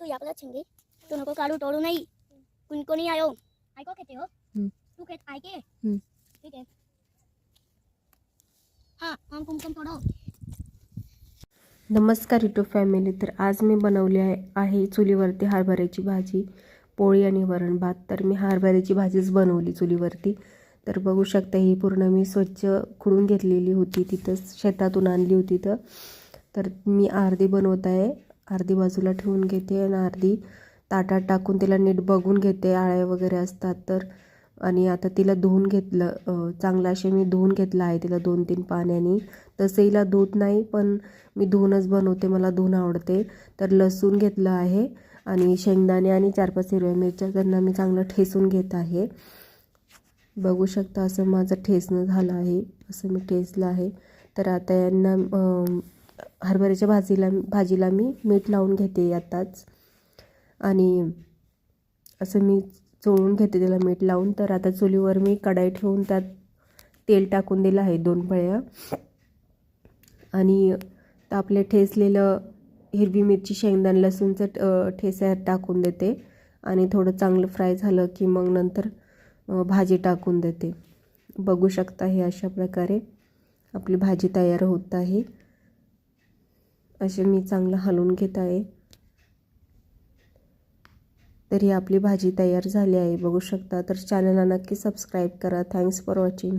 तू यापला छंगे तू नको काढू टोळू नाही कुणी कोणी आयो ऐको खेते हो. तू खेत ऐके हम्म. ठीक आहे हा हम कुमकुम तोडो नमस्कार युट्यूब फॅमिली तर आज मी बनवली आहे आहे चुलीवरती हरभऱ्याची भाजी. पोळी आणि वरण भात. तर मी हरभऱ्याची भाजीच बनवली चुलीवरती. तर बघू शकता ही पूर्ण मी स्वच्छ खुडून घेतलेली होती. तिथंच शेतातून आणली होती तर मी अर्धी बनवत आहे. अर्धी बाजूला ठेवून घेते आणि अर्धी ताटात टाकून तिला नीट बघून घेते. आळ्या वगैरे असतात तर. आणि आता तिला धुवून घेतलं चांगलं असे मी धुवून घेतलं आहे तिला दोन तीन पाण्याने. तसं हिला धुत नाही पण मी धुवूनच बनवते मला धुवून आवडते. तर लसूण घेतलं आहे आणि शेंगदाणे आणि चार पाच हिरव्या मिरच्या त्यांना मी चांगलं ठेसून घेत आहे. बघू शकता असं माझं ठेसणं झालं आहे असं मी ठेसलं आहे. तर आता यांना हरभऱ्याच्या भाजीला भाजीला मी मीठ लावून घेते आताच. आणि असं मी चोळून घेते त्याला मीठ लावून. तर आता चुलीवर मी कढाई ठेवून त्यात तेल टाकून दिलं आहे दोन पळ्या आणि त आपले ठेसलेलं हिरवी मिरची शेंगदाण लसूणचं ठेसा टाकून देते. आणि थोडं चांगलं फ्राय झालं की मग नंतर भाजी टाकून देते. बघू शकता हे अशा प्रकारे आपली भाजी तयार होत आहे. असे मी चांगलं हलवून घेत आहे. तर ही आपली भाजी तयार झाली आहे. बघू शकता. तर चॅनलला नक्की सबस्क्राईब करा. Thanks for watching